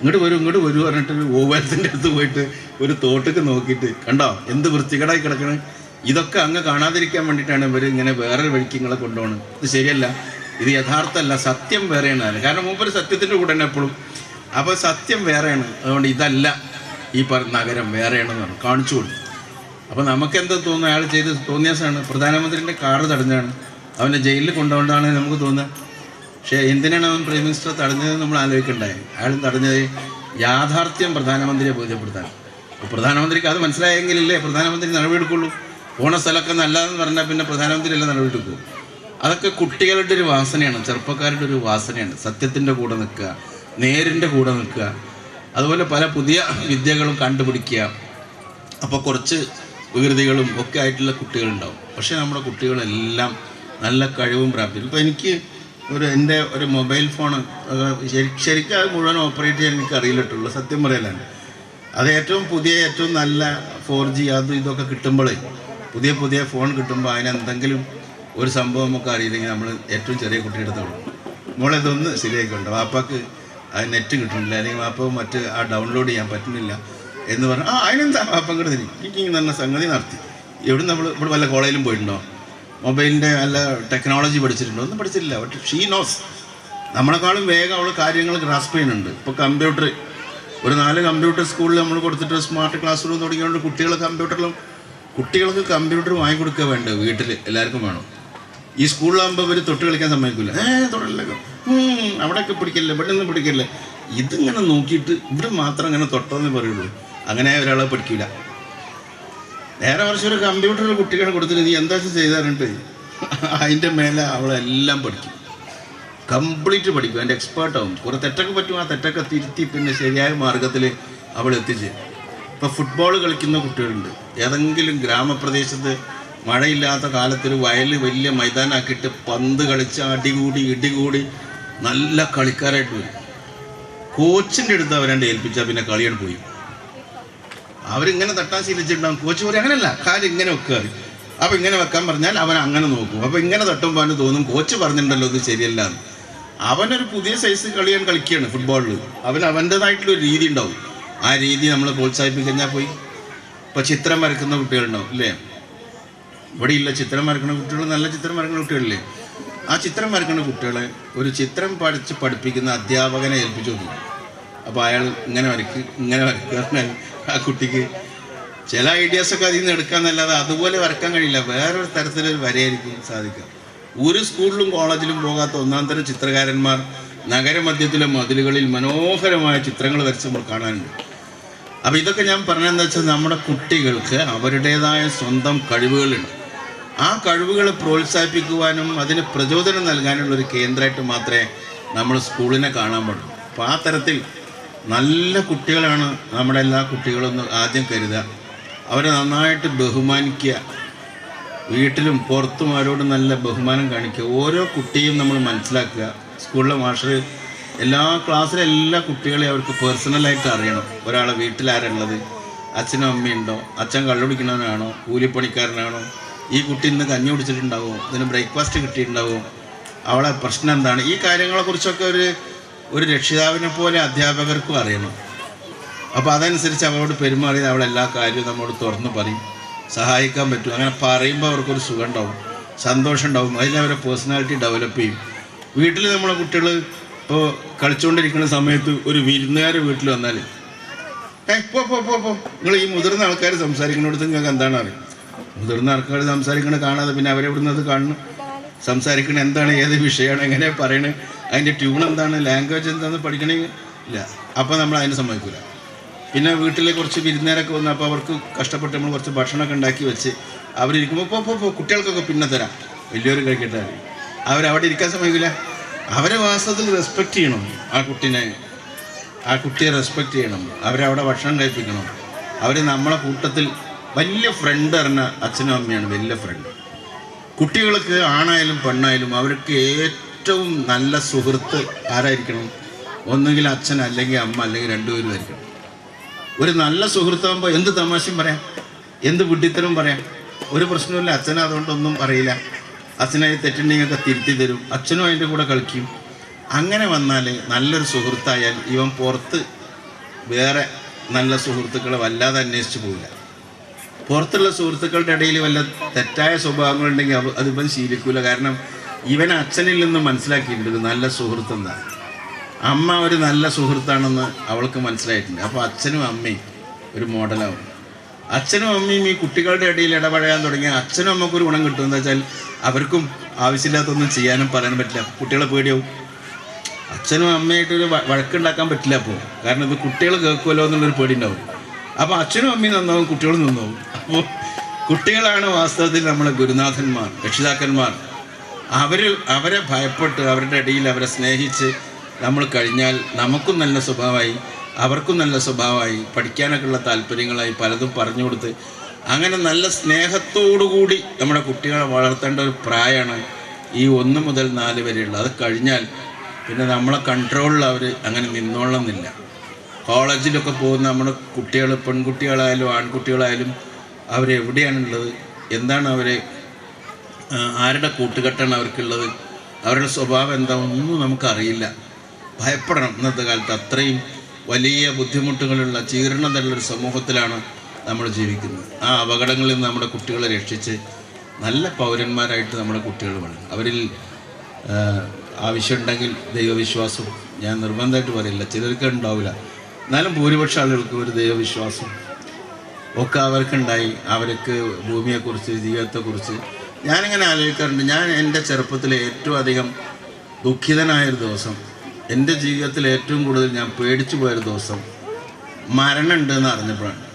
ഇങ്ങോട്ട് വരും ഇങ്ങോട്ട് വരും പറഞ്ഞിട്ട് ഓവാലത്തിന്റെ അടുത്ത് പോയിട്ട് ഒരു തോട്ടക്ക് നോക്കിയിട്ട് കണ്ടോ? എന്ത് വൃത്തികേടായി കിടക്കണ്? ഇതൊക്കെ അങ്ങ് കാണാതിരിക്കാൻ വേണ്ടിയിട്ടാണ് ഇവർ ഇങ്ങനെ വേറെ വഴിക്ക് നിങ്ങളെ കൊണ്ടുപോകണം ഇത് ശരിയല്ല. ഇത് യഥാർത്ഥമല്ല. സത്യം വേറെയാണ്. കാരണം മൂപ്പര് സത്യത്തിന്റെ കൂടെ തന്നെ എപ്പോഴും. അപ്പോൾ സത്യം വേറെയാണ്. അതുകൊണ്ട് ഇതല്ല ഈ നഗരം വേറെയാണെന്ന് പറഞ്ഞു. കാണിച്ചു കൊടുത്തു. അപ്പോൾ നമുക്ക് എന്താ തോന്നുന്നത്? അയാൾ ചെയ്ത് തോന്നിയാസാണ്. പ്രധാനമന്ത്രിന്റെ കാറ് തടഞ്ഞാണ് അവനെ ജയിലിൽ കൊണ്ടുപോകേണ്ടതാണ് നമുക്ക് തോന്നുന്നത്. പക്ഷേ എന്തിനാണ് അവൻ പ്രൈം മിനിസ്റ്റർ തടഞ്ഞതെന്ന് നമ്മൾ ആലോചിക്കണ്ടായി അയാൾ തടഞ്ഞത് യാഥാർത്ഥ്യം പ്രധാനമന്ത്രിയെ ബോധ്യപ്പെടുത്താൻ. പ്രധാനമന്ത്രിക്ക് അത് മനസ്സിലായെങ്കിലല്ലേ പ്രധാനമന്ത്രി നടപടിയെടുക്കുള്ളൂ? പോണ സ്ഥലമൊക്കെ നല്ലതെന്ന് പറഞ്ഞാൽ പിന്നെ പ്രധാനമന്ത്രി അല്ല നടപടിയെടുക്കൂ. അതൊക്കെ കുട്ടികളുടെ ഒരു വാസനയാണ്. ചെറുപ്പക്കാരുടെ ഒരു വാസനയാണ്. സത്യത്തിന്റെ കൂടെ നിൽക്കുക നേരിന്റെ കൂടെ നിൽക്കുക. അതുപോലെ പല പുതിയ വിദ്യകളും കണ്ടുപിടിക്കുക. അപ്പോൾ കുറച്ച് വികൃതികളും ഒക്കെ ആയിട്ടുള്ള കുട്ടികളുണ്ടാവും. പക്ഷേ നമ്മുടെ കുട്ടികളെല്ലാം നല്ല കഴിവും പ്രാപ്തിയും ഇപ്പോൾ എനിക്ക് ഒരു എന്റെ ഒരു മൊബൈൽ ഫോൺ ശരിക്കും അത് മുഴുവൻ ഓപ്പറേറ്റ് ചെയ്യാൻ എനിക്ക് അറിയില്ലിട്ടുള്ളൂ. സത്യം പറയലാണ്. അത് ഏറ്റവും പുതിയ ഏറ്റവും നല്ല ഫോർ ജി അതും ഇതൊക്കെ കിട്ടുമ്പോഴേ പുതിയ പുതിയ ഫോൺ കിട്ടുമ്പോൾ അതിനെന്തെങ്കിലും ഒരു സംഭവം നമുക്ക് അറിയില്ലെങ്കിൽ നമ്മൾ ഏറ്റവും ചെറിയ കുട്ടിയുടെ തുടങ്ങും മോളെ ഇതൊന്ന് ശരിയായിക്കൊണ്ട് വാപ്പാക്ക് അത് നെറ്റ് കിട്ടുന്നില്ല. അല്ലെങ്കിൽ വാപ്പ മറ്റ് ആ ഡൗൺലോഡ് ചെയ്യാൻ പറ്റുന്നില്ല. എന്ന് പറഞ്ഞു ആ അതിനെന്താ വാപ്പ എനിക്ക് ഇങ്ങനെ നല്ല സംഗതി നടത്തി. എവിടെ നമ്മൾ ഇവിടെ വല്ല കോളേജിലും പോയിട്ടുണ്ടോ? മൊബൈലിന്റെ നല്ല ടെക്നോളജി പഠിച്ചിട്ടുണ്ടോ? ഒന്നും പഠിച്ചിട്ടില്ല. ബട്ട് ഷീ നോസ് നമ്മളെക്കാളും വേഗം അവൾ കാര്യങ്ങൾ ഗ്രാസ്പ് ചെയ്യുന്നുണ്ട്. ഇപ്പോൾ കമ്പ്യൂട്ടർ ഒരു നാല് കമ്പ്യൂട്ടർ സ്കൂളിൽ നമ്മൾ കൊടുത്തിട്ട് സ്മാർട്ട് ക്ലാസ് റൂം തുടങ്ങിയതുകൊണ്ട് കുട്ടികൾ കമ്പ്യൂട്ടറിലും കുട്ടികൾക്ക് കമ്പ്യൂട്ടർ വാങ്ങിക്കൊടുക്കുക വേണ്ട വീട്ടിൽ എല്ലാവർക്കും വേണം. ഈ സ്കൂളിലാകുമ്പോൾ ഇവർ തൊട്ട് കളിക്കാൻ സമ്മതിക്കില്ല ഏ തൊടല്ലേ അവിടെയൊക്കെ പിടിക്കില്ല? ഇവിടെ നിന്ന് പിടിക്കില്ല? ഇതിങ്ങനെ നോക്കിയിട്ട് ഇവിടെ മാത്രം അങ്ങനെ തൊട്ടെന്ന് പറയുള്ളൂ. അങ്ങനെ ഒരാളെ പഠിക്കില്ല നേരെ മറിച്ച് ഒരു കമ്പ്യൂട്ടറിൽ കുട്ടികളെ കൊടുത്തിട്ട് നീ എന്താ ചെയ്താറുണ്ട് അതിന്റെ മേലെ അവളെല്ലാം പഠിക്കും. കംപ്ലീറ്റ് പഠിക്കും. അതിന്റെ എക്സ്പേർട്ട് ആവും. കുറേ തെറ്റൊക്കെ പറ്റും. ആ തെറ്റൊക്കെ തിരുത്തി പിന്നെ ശരിയായ മാർഗത്തിൽ അവൾ എത്തിച്ചേരും ഇപ്പോൾ ഫുട്ബോൾ കളിക്കുന്ന കുട്ടികളുണ്ട്. ഏതെങ്കിലും ഗ്രാമപ്രദേശത്ത് മഴയില്ലാത്ത കാലത്തിൽ വയൽ വലിയ മൈതാനാക്കിയിട്ട് പന്ത് കളിച്ച് അടികൂടി ഇടികൂടി നല്ല കളിക്കാരായിട്ട് വരും. കോച്ചിന്റെ അടുത്ത് അവരെ ഏൽപ്പിച്ചാൽ പിന്നെ കളിയാണ് പോയി. അവരിങ്ങനെ തട്ടാൻ ശീലിച്ചിട്ടുണ്ടാവും. കോച്ച് പറയും അങ്ങനെയല്ല കാൽ ഇങ്ങനെ വെക്കുക അപ്പൊ ഇങ്ങനെ വെക്കാൻ പറഞ്ഞാൽ അവൻ അങ്ങനെ നോക്കും. അപ്പൊ ഇങ്ങനെ തട്ടുമ്പോൾ അവന് തോന്നും കോച്ച് പറഞ്ഞിട്ടുണ്ടല്ലോ ഇത് ശരിയല്ല അവനൊരു പുതിയ സൈസ് കളിയാൻ കളിക്കുകയാണ് ഫുട്ബോളിൽ അവൻ അവന്റെതായിട്ടുള്ള ഒരു രീതി ഉണ്ടാവും. ആ രീതി നമ്മൾ പ്രോത്സാഹിപ്പിക്കഴിഞ്ഞാൽ പോയി. ഇപ്പൊ ചിത്രം വരക്കുന്ന കുട്ടികളുണ്ടാവും അല്ലേ ഇവിടെ ഇല്ല ചിത്രം വരക്കുന്ന കുട്ടികൾ നല്ല ചിത്രം വരക്കുന്ന കുട്ടികളില്ലേ? ആ ചിത്രം വരക്കുന്ന കുട്ടികളെ ഒരു ചിത്രം പഠിച്ച് പഠിപ്പിക്കുന്ന അധ്യാപകനെ ഏൽപ്പിച്ചു നോക്കും അപ്പോൾ അയാൾ ഇങ്ങനെ വരയ്ക്ക് ഇങ്ങനെ വരയ്ക്കുക ആ കുട്ടിക്ക് ചില ഐഡിയാസൊക്കെ അതിൽ നിന്ന് എടുക്കാന്നല്ലാതെ അതുപോലെ വരക്കാൻ കഴിയില്ല. വേറൊരു തരത്തിലൊരു വരയായിരിക്കും സാധിക്കുക. ഒരു സ്കൂളിലും കോളേജിലും പോകാത്ത ഒന്നാം തരം ചിത്രകാരന്മാർ നഗരമധ്യത്തിലെ മതിലുകളിൽ മനോഹരമായ ചിത്രങ്ങൾ വരച്ച് നമ്മൾ കാണാനുണ്ട്. അപ്പോൾ ഇതൊക്കെ ഞാൻ പറഞ്ഞതെന്ന് വെച്ചാൽ നമ്മുടെ കുട്ടികൾക്ക് അവരുടേതായ സ്വന്തം കഴിവുകളുണ്ട്. ആ കഴിവുകളെ പ്രോത്സാഹിപ്പിക്കുവാനും അതിന് പ്രചോദനം നൽകാനുള്ള ഒരു കേന്ദ്രമായിട്ട് മാത്രമേ നമ്മൾ സ്കൂളിനെ കാണാൻ പാടുള്ളൂ. അപ്പോൾ ആ തരത്തിൽ നല്ല കുട്ടികളാണ് നമ്മുടെ എല്ലാ കുട്ടികളും ആദ്യം കരുതുക. അവരെ നന്നായിട്ട് ബഹുമാനിക്കുക. വീട്ടിലും പുറത്തും അവരോട് നല്ല ബഹുമാനം കാണിക്കുക. ഓരോ കുട്ടിയും നമ്മൾ മനസ്സിലാക്കുക. സ്കൂളിലെ മാഷർ എല്ലാ ക്ലാസ്സിലെ എല്ലാ കുട്ടികളെയും അവർക്ക് പേഴ്സണലായിട്ട് അറിയണം. ഒരാളെ വീട്ടിലാരുള്ളത് അച്ഛനും അമ്മയുണ്ടോ? അച്ഛൻ കള്ളുപിടിക്കണവനാണോ കൂലിപ്പണിക്കാരനാണോ? ഈ കുട്ടി ഇന്ന് കഞ്ഞി കുടിച്ചിട്ടുണ്ടാവുമോ ഇതിന് ബ്രേക്ക്ഫാസ്റ്റ് കിട്ടിയിട്ടുണ്ടാവുമോ അവളെ പ്രശ്നം എന്താണ്? ഈ കാര്യങ്ങളെക്കുറിച്ചൊക്കെ ഒരു ഒരു രക്ഷിതാവിനെ പോലെ അധ്യാപകർക്കും അറിയണം. അപ്പോൾ അതനുസരിച്ച് അവളോട് പെരുമാറി അവൾ എല്ലാ കാര്യവും നമ്മോട് തുറന്ന് പറയും. സഹായിക്കാൻ പറ്റും. അങ്ങനെ പറയുമ്പോൾ അവർക്കൊരു സുഖം ഉണ്ടാവും സന്തോഷം ഉണ്ടാവും അതിന് അവരെ പേഴ്സണാലിറ്റി ഡെവലപ്പ് ചെയ്യും. വീട്ടിൽ നമ്മളെ കുട്ടികൾ ഇപ്പോൾ കളിച്ചുകൊണ്ടിരിക്കുന്ന സമയത്ത് ഒരു വിരുന്നുകാർ വീട്ടിൽ വന്നാൽ ഏ പോ പോ പോ നിങ്ങൾ ഈ മുതിർന്ന ആൾക്കാർ സംസാരിക്കുന്നിടത്ത് നിങ്ങൾക്ക് എന്താണ് അറിയും? മുതിർന്ന ആൾക്കാർ സംസാരിക്കണത് കാണാതെ പിന്നെ അവരെ ഇവിടുന്ന് അത് കാണണം? സംസാരിക്കണത് എന്താണ്? ഏത് വിഷയമാണ്? എങ്ങനെ പറയണത് അതിന്റെ ട്യൂൺ എന്താണ് ലാംഗ്വേജ് എന്താണെന്ന് പഠിക്കണമെങ്കിൽ ഇല്ല. അപ്പോൾ നമ്മൾ അതിനെ സമ്മതിക്കില്ല പിന്നെ വീട്ടിലെ കുറച്ച് വിരുന്നേരൊക്കെ വന്ന് അപ്പോൾ അവർക്ക് കഷ്ടപ്പെട്ട് നമ്മൾ കുറച്ച് ഭക്ഷണമൊക്കെ ഉണ്ടാക്കി വെച്ച് അവരിരിക്കുമ്പോൾ ഇപ്പോൾ ഇപ്പോൾ കുട്ടികൾക്കൊക്കെ പിന്നെ തരാം. വലിയവർ കഴിക്കട്ടെ അവരവിടെ ഇരിക്കാൻ സമ്മതിക്കില്ല അവരെ വാസ്തവത്തിൽ റെസ്പെക്റ്റ് ചെയ്യണം. ആ കുട്ടീനെ ആ കുട്ടിയെ റെസ്പെക്റ്റ് ചെയ്യണം. അവരവിടെ ഭക്ഷണം കഴിപ്പിക്കണം. അവർ നമ്മളെ കൂട്ടത്തിൽ വലിയ ഫ്രണ്ട് പറഞ്ഞ അച്ഛനും അമ്മയാണ് വലിയ ഫ്രണ്ട് കുട്ടികൾക്ക് ആണായാലും പെണ്ണായാലും അവർക്ക് ഏറ്റവും നല്ല സുഹൃത്ത് ആരായിരിക്കണം? ഒന്നുകിൽ അച്ഛൻ അല്ലെങ്കിൽ അമ്മ അല്ലെങ്കിൽ രണ്ടുപേരും ആയിരിക്കണം. ഒരു നല്ല സുഹൃത്താകുമ്പോൾ എന്ത് തമാശയും പറയാം? എന്ത് വിഡ്ഢിത്തരം പറയാം? ഒരു പ്രശ്നമില്ല അച്ഛൻ അതുകൊണ്ടൊന്നും പറയില്ല. അച്ഛനായി തെറ്റുണ്ടെങ്കിലൊക്കെ തിരുത്തി തരും. അച്ഛനും അതിന്റെ കൂടെ കളിക്കും. അങ്ങനെ വന്നാൽ നല്ലൊരു സുഹൃത്തായാൽ ഇവൻ പുറത്ത് വേറെ നല്ല സുഹൃത്തുക്കളെ വല്ലാതെ അന്വേഷിച്ച് പോവില്ല. പുറത്തുള്ള സുഹൃത്തുക്കളുടെ ഇടയിൽ വല്ല തെറ്റായ സ്വഭാവങ്ങളുണ്ടെങ്കിൽ അത് ഇവൻ ശീലിക്കൂല. കാരണം ഇവൻ അച്ഛനിൽ നിന്ന് മനസ്സിലാക്കിയിട്ടുണ്ട്. ഒരു നല്ല സുഹൃത്ത് എന്താ അമ്മ ഒരു നല്ല സുഹൃത്താണെന്ന് അവൾക്ക് മനസ്സിലായിട്ടുണ്ട്. അപ്പോൾ അച്ഛനും അമ്മയും ഒരു മോഡലാവും. അച്ഛനും അമ്മയും ഈ കുട്ടികളുടെ ഇടയിൽ ഇടപഴകാൻ തുടങ്ങിയ അച്ഛനും അമ്മക്കും ഒരു ഗുണം കിട്ടും. എന്താ വെച്ചാൽ അവർക്കും ആവശ്യമില്ലാത്തൊന്നും ചെയ്യാനും പറയാനും പറ്റില്ല. കുട്ടികളെ പേടിയാവും. അച്ഛനും അമ്മയായിട്ടൊരു വഴക്കുണ്ടാക്കാൻ പറ്റില്ല അപ്പോൾ കാരണം ഇത് കുട്ടികൾ കേൾക്കുമല്ലോ എന്നുള്ളൊരു പേടി ഉണ്ടാവും അപ്പോൾ അച്ഛനും അമ്മയും നന്നാവും കുട്ടികളും നന്നാവും. അപ്പോൾ കുട്ടികളാണ് വാസ്തവത്തിൽ നമ്മളെ ഗുരുനാഥന്മാർ രക്ഷിതാക്കന്മാർ. അവർ അവരെ ഭയപ്പെട്ട് അവരുടെ ഇടയിൽ അവരെ സ്നേഹിച്ച് നമ്മൾ കഴിഞ്ഞാൽ നമുക്കും നല്ല സ്വഭാവമായി അവർക്കും നല്ല സ്വഭാവമായി പഠിക്കാനൊക്കെ ഉള്ള താല്പര്യങ്ങളായി പലതും പറഞ്ഞു കൊടുത്ത് അങ്ങനെ നല്ല സ്നേഹത്തോടു കൂടി നമ്മുടെ കുട്ടികളെ വളർത്തേണ്ട ഒരു പ്രായമാണ് ഈ ഒന്ന് മുതൽ നാല് വരെയുള്ളത്. അത് കഴിഞ്ഞാൽ പിന്നെ നമ്മളെ കൺട്രോളിൽ അവർ അങ്ങനെ നിന്നോളന്നില്ല കോളേജിലൊക്കെ പോകുന്ന നമ്മുടെ കുട്ടികൾ പെൺകുട്ടികളായാലും ആൺകുട്ടികളായാലും അവരെവിടെയാണുള്ളത് എന്താണ് അവരെ ആരുടെ കൂട്ടുകെട്ടാണ് അവർക്കുള്ളത്? അവരുടെ സ്വഭാവം എന്താ? ഒന്നും നമുക്കറിയില്ല. ഭയപ്പെടണം ഇന്നത്തെ കാലത്ത്. അത്രയും വലിയ ബുദ്ധിമുട്ടുകളുള്ള ജീർണതയുള്ളൊരു സമൂഹത്തിലാണ് നമ്മൾ ജീവിക്കുന്നത്. ആ അപകടങ്ങളിൽ നിന്ന് നമ്മുടെ കുട്ടികളെ രക്ഷിച്ച് നല്ല പൗരന്മാരായിട്ട് നമ്മുടെ കുട്ടികൾ വളരും. അവരിൽ ആവശ്യമുണ്ടെങ്കിൽ ദൈവവിശ്വാസം ഞാൻ നിർബന്ധമായിട്ട് പറയില്ല. ചിലർക്ക് ഉണ്ടാവില്ല. എന്നാലും ഭൂരിപക്ഷം ആളുകൾക്ക് ഒരു ദൈവവിശ്വാസം ഒക്കെ അവർക്കുണ്ടായി. അവർക്ക് ഭൂമിയെക്കുറിച്ച് ജീവിതത്തെക്കുറിച്ച് ഞാനിങ്ങനെ ആലോചിക്കാറുണ്ട്. ഞാൻ എന്റെ ചെറുപ്പത്തിൽ ഏറ്റവും അധികം ദുഃഖിതനായൊരു ദിവസം എന്റെ ജീവിതത്തിൽ ഏറ്റവും കൂടുതൽ ഞാൻ പേടിച്ചു പോയൊരു ദിവസം മരണം ഉണ്ടെന്ന് അറിഞ്ഞപ്പോഴാണ്.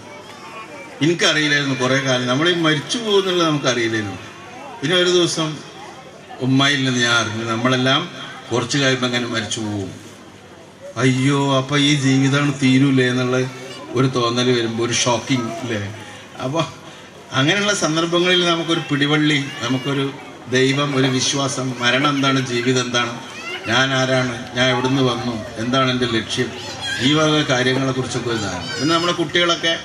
എനിക്കറിയില്ലായിരുന്നു കുറേ കാലം. നമ്മൾ ഈ മരിച്ചു പോകുന്നുള്ളത് നമുക്കറിയില്ലായിരുന്നു. പിന്നെ ഒരു ദിവസം ഉമ്മയിൽ നിന്ന് ഞാൻ അറിഞ്ഞു നമ്മളെല്ലാം കുറച്ച് കഴിയുമ്പോൾ അങ്ങനെ മരിച്ചു പോകും. അയ്യോ അപ്പം ഈ ജീവിതമാണ് തീരൂലേ എന്നുള്ള ഒരു തോന്നൽ വരുമ്പോൾ ഒരു ഷോക്കിംഗ് അല്ലേ അപ്പോൾ അങ്ങനെയുള്ള സന്ദർഭങ്ങളിൽ നമുക്കൊരു പിടിവള്ളി നമുക്കൊരു ദൈവം ഒരു വിശ്വാസം മരണം എന്താണ് ജീവിതം എന്താണ് ഞാൻ ആരാണ് ഞാൻ എവിടുന്ന് വന്നു എന്താണ് എന്റെ ലക്ഷ്യം ഈ വക കാര്യങ്ങളെക്കുറിച്ചൊക്കെ ഒരു ധാരണ. പിന്നെ നമ്മുടെ കുട്ടികളൊക്കെ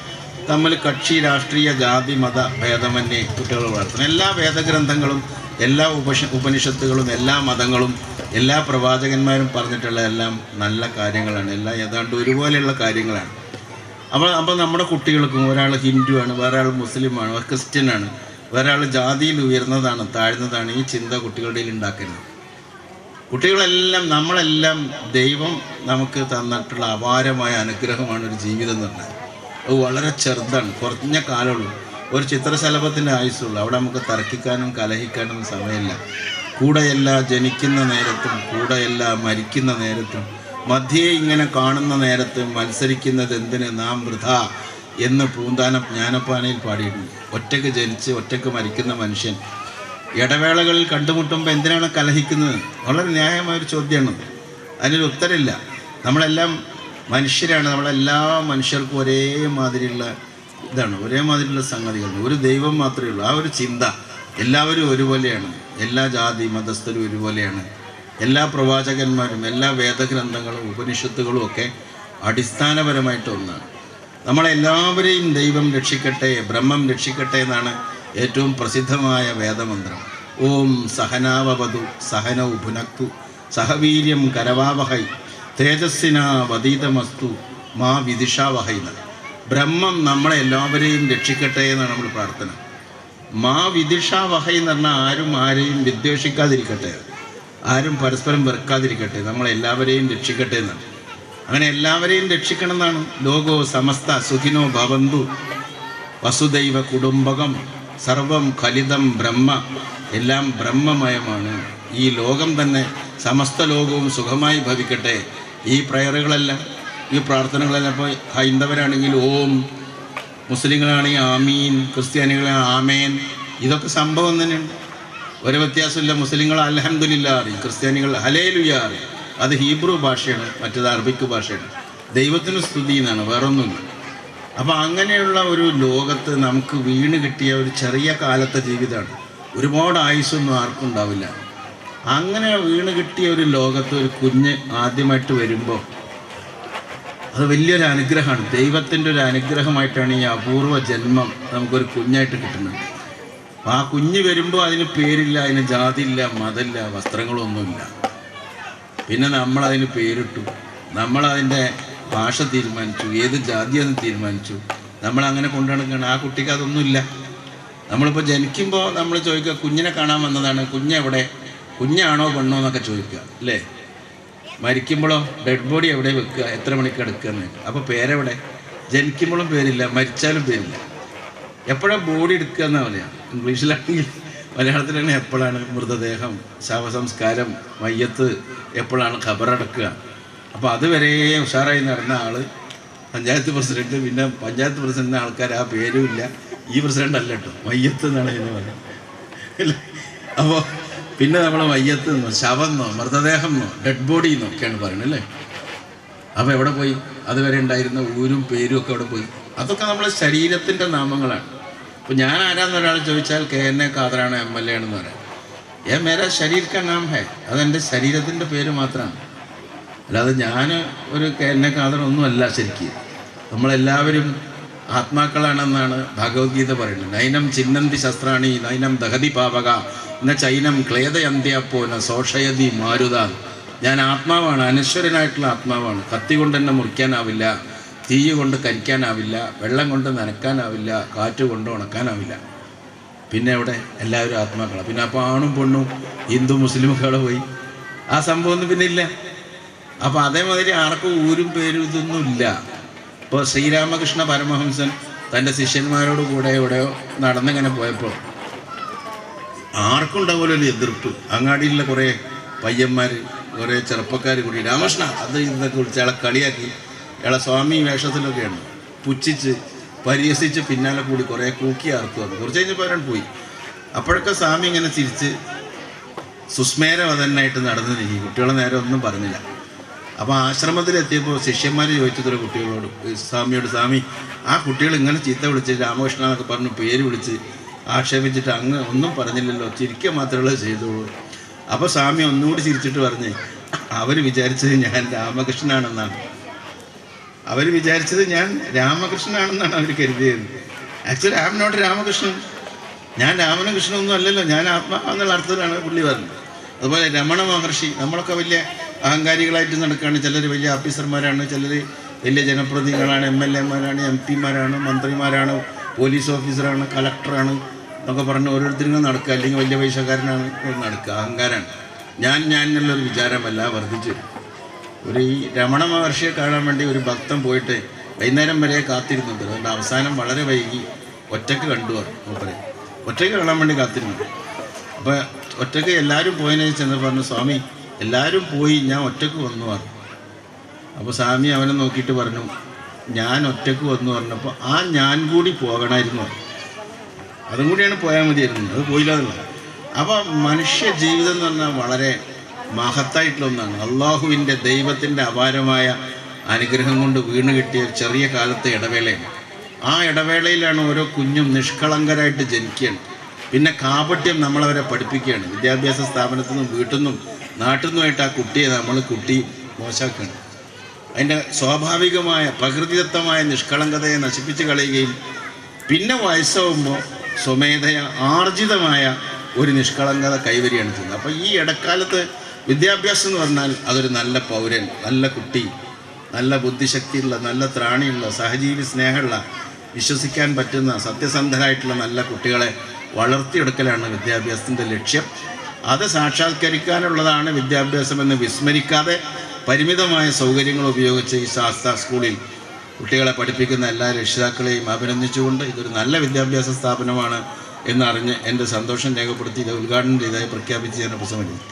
തമ്മിൽ കക്ഷി രാഷ്ട്രീയ ജാതി മത ഭേദമന്യേ കുട്ടികൾ വളർത്തണം. എല്ലാ വേദഗ്രന്ഥങ്ങളും എല്ലാ ഉപശ ഉപനിഷത്തുകളും എല്ലാ മതങ്ങളും എല്ലാ പ്രവാചകന്മാരും പറഞ്ഞിട്ടുള്ള എല്ലാം നല്ല കാര്യങ്ങളാണ്. എല്ലാം ഏതാണ്ട് ഒരുപോലെയുള്ള കാര്യങ്ങളാണ്. അപ്പോൾ അപ്പോൾ നമ്മുടെ കുട്ടികൾക്കും ഒരാൾ ഹിന്ദു ആണ് വേറെ ആൾ മുസ്ലിമാണ് ക്രിസ്ത്യൻ ക്രിസ്ത്യനാണ് വേറെ ആൾ ജാതിയിൽ ഉയർന്നതാണ് താഴ്ന്നതാണ് ഈ ചിന്ത കുട്ടികളുടെ ഉണ്ടാക്കുന്നത് കുട്ടികളെല്ലാം നമ്മളെല്ലാം ദൈവം നമുക്ക് തന്നിട്ടുള്ള അപാരമായ അനുഗ്രഹമാണ് ഒരു ജീവിതം എന്ന് പറഞ്ഞാൽ. അത് വളരെ ചെറുതാണ് കുറഞ്ഞ കാലമുള്ളൂ. ഒരു ചിത്രശലഭത്തിന്റെ ആയുസ്സുള്ളൂ. അവിടെ നമുക്ക് തർക്കിക്കാനും കലഹിക്കാനും സമയമില്ല. കൂടെയല്ല ജനിക്കുന്ന നേരത്തും കൂടെയല്ല മരിക്കുന്ന നേരത്തും മധ്യേ ഇങ്ങനെ കാണുന്ന നേരത്ത് മത്സരിക്കുന്നത് എന്തിന്? നാം വൃഥ എന്ന് പൂന്താന ജ്ഞാനപ്പാനയിൽ പാടിയിട്ടുണ്ട്. ഒറ്റയ്ക്ക് ജനിച്ച് ഒറ്റയ്ക്ക് മരിക്കുന്ന മനുഷ്യൻ ഇടവേളകളിൽ കണ്ടുമുട്ടുമ്പോൾ എന്തിനാണ് കലഹിക്കുന്നത്? വളരെ ന്യായമായൊരു ചോദ്യമാണ്. അതിനൊരു ഉത്തരമില്ല. നമ്മളെല്ലാം മനുഷ്യരാണ്. നമ്മളെല്ലാ മനുഷ്യർക്കും ഒരേ മാതിരിയുള്ള ഇതാണ്. ഒരേ മാതിരിയുള്ള സംഗതികളുണ്ട് ഒരു ദൈവം മാത്രമേ ഉള്ളൂ. ആ ഒരു ചിന്ത എല്ലാവരും ഒരുപോലെയാണ്. എല്ലാ ജാതി മതസ്ഥരും ഒരുപോലെയാണ്. എല്ലാ പ്രവാചകന്മാരും എല്ലാ വേദഗ്രന്ഥങ്ങളും ഉപനിഷത്തുകളും ഒക്കെ അടിസ്ഥാനപരമായിട്ട് ഒന്നാണ്. നമ്മളെല്ലാവരെയും ദൈവം രക്ഷിക്കട്ടെ ബ്രഹ്മം രക്ഷിക്കട്ടെ എന്നാണ് ഏറ്റവും പ്രസിദ്ധമായ വേദമന്ത്രം. ഓം സഹനാവവതു സഹന ഭുനക്തു സഹവീര്യം കരവാവഹൈ തേജസ്സിനാവതീതമസ്തു മാ വിദിഷാവഹൈ എന്നാണ്. ബ്രഹ്മം നമ്മളെ എല്ലാവരെയും രക്ഷിക്കട്ടെ എന്നാണ് നമ്മൾ പ്രാർത്ഥന. മാ വിദിഷാവഹൈ എന്ന് പറഞ്ഞാൽ ആരും ആരെയും വിദ്വേഷിക്കാതിരിക്കട്ടെ. ആരും പരസ്പരം വെറുക്കാതിരിക്കട്ടെ. നമ്മളെല്ലാവരെയും രക്ഷിക്കട്ടെ എന്ന് അങ്ങനെ എല്ലാവരെയും രക്ഷിക്കണം എന്നാണ്. ലോകോ സമസ്ത സുഖിനോ ഭവന്തു. വസുദൈവ കുടുംബകം. സർവം ഖലിതം ബ്രഹ്മ. എല്ലാം ബ്രഹ്മമയമാണ്. ഈ ലോകം തന്നെ സമസ്ത ലോകവും സുഖമായി ഭവിക്കട്ടെ. ഈ പ്രയറുകളെല്ലാം ഈ പ്രാർത്ഥനകളെല്ലാം ഇപ്പോൾ ഹൈന്ദവരാണെങ്കിൽ ഓം മുസ്ലിങ്ങളാണെങ്കിൽ ആമീൻ ക്രിസ്ത്യാനികളാണ് ആമേൻ. ഇതൊക്കെ സംഭവം തന്നെയുണ്ട് ഒരു വ്യത്യാസമില്ല. മുസ്ലിങ്ങൾ അലഹമില്ല അറിയും. ക്രിസ്ത്യാനികൾ ഹലേലുയ അറിയും. അത് ഹീബ്രു ഭാഷയാണ് മറ്റേത് അറബിക്ക് ഭാഷയാണ്. ദൈവത്തിന് സ്തുതി എന്നാണ് വേറൊന്നുമില്ല. അപ്പോൾ അങ്ങനെയുള്ള ഒരു ലോകത്ത് നമുക്ക് വീണ് കിട്ടിയ ഒരു ചെറിയ കാലത്തെ ജീവിതമാണ്. ഒരുപാട് ആയുസൊന്നും ആർക്കും ഉണ്ടാവില്ല. അങ്ങനെ വീണ് കിട്ടിയ ഒരു ലോകത്ത് ഒരു കുഞ്ഞ് ആദ്യമായിട്ട് വരുമ്പോൾ അത് വലിയൊരു അനുഗ്രഹമാണ്. ദൈവത്തിന്റെ ഒരു അനുഗ്രഹമായിട്ടാണ് ഈ അപൂർവ ജന്മം നമുക്കൊരു കുഞ്ഞായിട്ട് കിട്ടുന്നത്. ആ കുഞ്ഞ് വരുമ്പോൾ അതിന് പേരില്ല അതിന് ജാതിയില്ല മതമില്ല വസ്ത്രങ്ങളൊന്നുമില്ല. പിന്നെ നമ്മൾ അതിന് പേരിട്ടു. നമ്മൾ നമ്മളതിന്റെ ഭാഷ തീരുമാനിച്ചു ഏത് ജാതിയാന്ന് തീരുമാനിച്ചു. നമ്മൾ അങ്ങനെ നടക്കുകയാണ് ആ കുട്ടിക്ക് അതൊന്നുമില്ല. നമ്മളിപ്പോൾ ജനിക്കുമ്പോൾ നമ്മൾ ചോദിക്കുക കുഞ്ഞിനെ കാണാൻ വന്നതാണ്. കുഞ്ഞെവിടെ? കുഞ്ഞാണോ പെണ്ണോ എന്നൊക്കെ ചോദിക്കുക അല്ലേ? മരിക്കുമ്പോഴോ ഡെഡ് ബോഡി എവിടെ വെക്കുക? എത്ര മണിക്ക് എടുക്കുക എന്ന് അപ്പോൾ പേരെവിടെ? ജനിക്കുമ്പോഴും പേരില്ല മരിച്ചാലും പേരില്ല. എപ്പോഴാണ് ബോഡി എടുക്കുക എന്നാ പറയാം? ഇംഗ്ലീഷിലാണെങ്കിൽ മലയാളത്തിലാണ് എപ്പോഴാണ് മൃതദേഹം ശവസംസ്കാരം മയ്യത്ത് എപ്പോഴാണ് ഖബറടക്കുക. അപ്പോൾ അതുവരെ ഉഷാറായി നടന്ന ആൾ പഞ്ചായത്ത് പ്രസിഡന്റ്. പിന്നെ പഞ്ചായത്ത് പ്രസിഡന്റ് ആൾക്കാർ ആ പേരും ഇല്ല. ഈ പ്രസിഡന്റ് അല്ല കേട്ടോ. മയ്യത്ത് എന്നാണ് ഇതിന് പറയുന്നത്. അപ്പോൾ പിന്നെ നമ്മൾ മയ്യത്ത് നിന്നോ ശവം എന്നോ മൃതദേഹം എന്നോ ഡെഡ് ബോഡി എന്നോ ഒക്കെയാണ് പറയുന്നത് അല്ലേ? അപ്പോൾ എവിടെ പോയി? അതുവരെ ഉണ്ടായിരുന്ന ഊരും പേരും ഒക്കെ അവിടെ പോയി? അതൊക്കെ നമ്മളെ ശരീരത്തിന്റെ നാമങ്ങളാണ്. അപ്പോൾ ഞാൻ ആരാന്ന് ഒരാൾ ചോദിച്ചാൽ കെ എൻ എ ഖാദറാണ് എം എൽ എ ആണെന്ന് പറയാം. ഏ മേര ശരീർ കാ നാം ഹേ അതെന്റെ ശരീരത്തിന്റെ പേര് മാത്രമാണ്. അല്ലാതെ ഞാൻ ഒരു കെ എൻ എ ഖാദർ ഒന്നുമല്ല ശരിക്കും. നമ്മളെല്ലാവരും ആത്മാക്കളാണെന്നാണ് ഭഗവത്ഗീത പറയുന്നത്. നൈനം ചിന്നന്തി ശസ്ത്രാണി നൈനം ദഹതി പാവക എന്ന ചൈനം ക്ലേദയന്ത്യപ്പോ എന്ന സോഷയതി മാരുത. ഞാൻ ആത്മാവാണ് അനശ്വരനായിട്ടുള്ള ആത്മാവാണ്. കത്തി കൊണ്ട് എന്നെ മുറിക്കാനാവില്ല. തീ കൊണ്ട് കരിക്കാനാവില്ല വെള്ളം കൊണ്ട് നനക്കാനാവില്ല കാറ്റ് കൊണ്ട് ഉണക്കാനാവില്ല. പിന്നെ അവിടെ എല്ലാവരും ആത്മാക്കളാണ് പിന്നെ അപ്പോൾ ആണും പെണ്ണും ഹിന്ദു മുസ്ലിമുകളും പോയി. ആ സംഭവം ഒന്നും പിന്നെ ഇല്ല. അപ്പോൾ അതേമാതിരി ആർക്കും ഊരും പേരും ഇതൊന്നും ഇല്ല. ഇപ്പോൾ ശ്രീരാമകൃഷ്ണ പരമഹംസൻ തന്റെ ശിഷ്യന്മാരോട് കൂടെ എവിടെയോ നടന്നിങ്ങനെ പോയപ്പോൾ ആർക്കും ഉണ്ടാവുമല്ലോ ഒരു എതിർപ്പ്. അങ്ങാടിയിലുള്ള കുറേ പയ്യന്മാർ കുറേ ചെറുപ്പക്കാർ കൂടി. രാമകൃഷ്ണ അത് ഇതൊക്കെ വിളിച്ച് കളിയാക്കി. അയാളെ സ്വാമി വേഷത്തിലൊക്കെയാണ്. പുച്ഛിച്ച് പരിഹസിച്ച് പിന്നാലെ കൂടി കുറേ കൂക്കി ആർത്തു വന്നു കുറച്ച് കഴിഞ്ഞപ്പോൾ അവരാണ് പോയി. അപ്പോഴൊക്കെ സ്വാമി ഇങ്ങനെ ചിരിച്ച് സുസ്മേരവതനായിട്ട് നടന്നു നീങ്ങി കുട്ടികളെ നേരെ ഒന്നും പറഞ്ഞില്ല. അപ്പോൾ ആശ്രമത്തിലെത്തിയപ്പോൾ ശിഷ്യന്മാർ ചോദിച്ചതൊരു കുട്ടികളോട് ഈ സ്വാമിയോട് സ്വാമി ആ കുട്ടികൾ ഇങ്ങനെ ചീത്ത വിളിച്ച് രാമകൃഷ്ണ എന്നൊക്കെ പറഞ്ഞ് പേര് വിളിച്ച് ആക്ഷേപിച്ചിട്ട് അങ്ങ് ഒന്നും പറഞ്ഞില്ലല്ലോ. ചിരിക്കുക മാത്രമേ ചെയ്തോളൂ അപ്പോൾ സ്വാമി ഒന്നുകൂടി ചിരിച്ചിട്ട് പറഞ്ഞ് അവർ വിചാരിച്ചത് ഞാൻ രാമകൃഷ്ണനാണെന്നാണ്. അവർ വിചാരിച്ചത് ഞാൻ രാമകൃഷ്ണനാണെന്നാണ് അവർ കരുതിയത്. Actually I not Ramakrishnan. ഞാൻ രാമനും കൃഷ്ണനൊന്നും അല്ലല്ലോ. ഞാൻ ആത്മാ എന്നുള്ള അർത്ഥത്തിലാണ് പുള്ളി പറഞ്ഞത്. അതുപോലെ രമണ മഹർഷി നമ്മളൊക്കെ വലിയ അഹങ്കാരികളായിട്ട് നടക്കുകയാണ് ചിലർ വലിയ ഓഫീസർമാരാണ് ചിലർ വലിയ ജനപ്രതിനിധികളാണ് എം എൽ എമാരാണ് എം പിമാരാണ് മന്ത്രിമാരാണ് പോലീസ് ഓഫീസറാണ് കളക്ടറാണ് എന്നൊക്കെ പറഞ്ഞ് ഓരോരുത്തരും നടക്കുക. അല്ലെങ്കിൽ വലിയ പൈസക്കാരനാണ് നടക്കുക. അഹങ്കാരമാണ് ഞാൻ ഞാൻ എന്നുള്ളൊരു വിചാരമല്ല വർദ്ധിച്ചു. ഒരു ഈ രമണ മഹർഷിയെ കാണാൻ വേണ്ടി ഒരു ഭക്തൻ പോയിട്ട് വൈകുന്നേരം വരെ കാത്തിരുന്നുണ്ട്. അതുകൊണ്ട് അവസാനം വളരെ വൈകി ഒറ്റയ്ക്ക് കണ്ടു മൂപ്പരെ. ഒറ്റയ്ക്ക് കാണാൻ വേണ്ടി കാത്തിരുന്നു. അപ്പോൾ ഒറ്റയ്ക്ക് എല്ലാവരും പോയതിനെ ചെന്ന് പറഞ്ഞു സ്വാമി എല്ലാവരും പോയി ഞാൻ ഒറ്റയ്ക്ക് വന്നു പറഞ്ഞു. അപ്പോൾ സ്വാമി അവനെ നോക്കിയിട്ട് പറഞ്ഞു ഞാൻ ഒറ്റയ്ക്ക് വന്നു പറഞ്ഞപ്പോൾ ആ ഞാൻ കൂടി പോകണമായിരുന്നു. അതും കൂടിയാണ് പോയാൽ മതിയായിരുന്നു. അത് പോയില്ല അപ്പോൾ മനുഷ്യ ജീവിതം എന്ന് പറഞ്ഞാൽ വളരെ മഹത്തായിട്ടുള്ള ഒന്നാണ് അള്ളാഹുവിന്റെ ദൈവത്തിന്റെ അപാരമായ അനുഗ്രഹം കൊണ്ട് വീണ് കിട്ടിയ ചെറിയ കാലത്തെ ഇടവേളയാണ്. ആ ഇടവേളയിലാണ് ഓരോ കുഞ്ഞും നിഷ്കളങ്കരായിട്ട് ജനിക്കുകയാണ്. പിന്നെ കാപട്യം നമ്മളവരെ പഠിപ്പിക്കുകയാണ്. വിദ്യാഭ്യാസ സ്ഥാപനത്തിൽ നിന്നും വീട്ടിൽ നിന്നും നാട്ടിൽ നിന്നുമായിട്ട് ആ കുട്ടിയെ നമ്മൾ കുട്ടി മോശമാക്കുകയാണ്. അതിന്റെ സ്വാഭാവികമായ പ്രകൃതിദത്തമായ നിഷ്കളങ്കതയെ നശിപ്പിച്ച് കളയുകയും പിന്നെ വയസ്സാവുമ്പോൾ സ്വമേധയ ആർജിതമായ ഒരു നിഷ്കളങ്കത കൈവരികയാണ് ചെയ്യുന്നത്. അപ്പോൾ ഈ ഇടക്കാലത്ത് വിദ്യാഭ്യാസം എന്ന് പറഞ്ഞാൽ അതൊരു നല്ല പൗരൻ നല്ല കുട്ടി നല്ല ബുദ്ധിശക്തിയുള്ള നല്ല ത്രാണിയുള്ള സഹജീവി സ്നേഹമുള്ള വിശ്വസിക്കാൻ പറ്റുന്ന സത്യസന്ധരായിട്ടുള്ള നല്ല കുട്ടികളെ വളർത്തിയെടുക്കലാണ് വിദ്യാഭ്യാസത്തിന്റെ ലക്ഷ്യം. അത് സാക്ഷാത്കരിക്കാനുള്ളതാണ് വിദ്യാഭ്യാസം എന്ന് വിസ്മരിക്കാതെ പരിമിതമായ സൗകര്യങ്ങൾ ഉപയോഗിച്ച് ഈ ശാസ്ത്ര സ്കൂളിൽ കുട്ടികളെ പഠിപ്പിക്കുന്ന എല്ലാ രക്ഷിതാക്കളെയും അഭിനന്ദിച്ചുകൊണ്ട് ഇതൊരു നല്ല വിദ്യാഭ്യാസ സ്ഥാപനമാണ് എന്നറിഞ്ഞ് എന്റെ സന്തോഷം രേഖപ്പെടുത്തി ഇത് ഉദ്ഘാടനം ചെയ്തതായി പ്രഖ്യാപിച്ച് ഞാൻ പ്രസംഗിക്കുന്നു